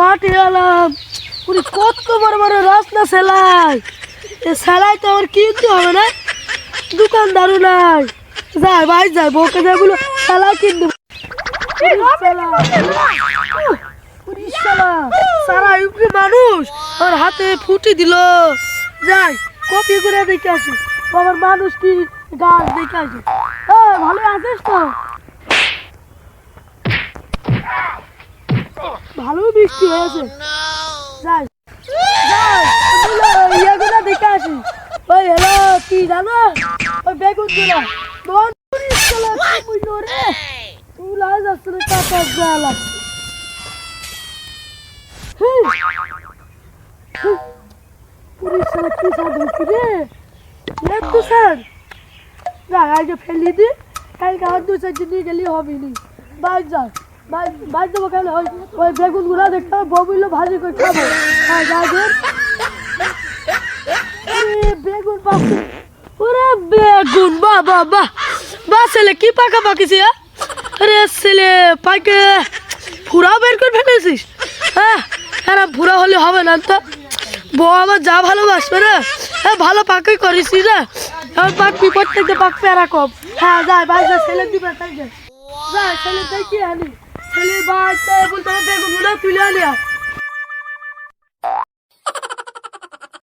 মাঠে এলাম। উনি কত বড় বড় রাস্তা সেলাই। এ সেলাই তো আমার কিনতে হবে না। দোকানদারও নাই। যাই, ভাই, যাই, বউকে যাই বলো, সেলাই কিনতে সারা ইউপি মানুষ আর হাতে ফুটি দিল। যাই, কপি করে দেখে আসি। আমার মানুষ কি গাছ দেখে আসি। ভালো আছিস তো? ভালো বৃষ্টি হয়েছে। যাই যাই ইয়েগুলো দেখে আসি ওই হ্যালো কি জানো? ওই বেগুনগুলো রে? তুই পুলিশ সালা কি না আগে ফেলি দি। কালকে আর দু চার দিন গেলে হবে নি। বাইক যা। বাইক দেবো কেন ওই ওই বেগুনগুলা দেখতে হবে ববিলো ভাজি করে খাব। হ্যাঁ যাবেন বেগুন পাচ্ছি ওরে বেগুন, বাহ বাহ বাহ। বাহ, ছেলে, কি পাকা পাকিছি হ্যাঁ আরে ছেলে পাকে ফুরা বের করে ফেলেছিস? হ্যাঁ এরা ফুরা হলে হবে না তো। বউ আমার যা ভালোবাসবে রে। হ্যাঁ ভালো পাকাই করিস রে। এখন পাক বিপদ থেকে পাক পেয়ারা কম হ্যাঁ যাই ভাই যা, ছেলে দিবে, তাই যা যাই ছেলে, দেখি আনি। ছেলে বাচ্চা বলতে হবে বেগুনগুলো তুলে আনি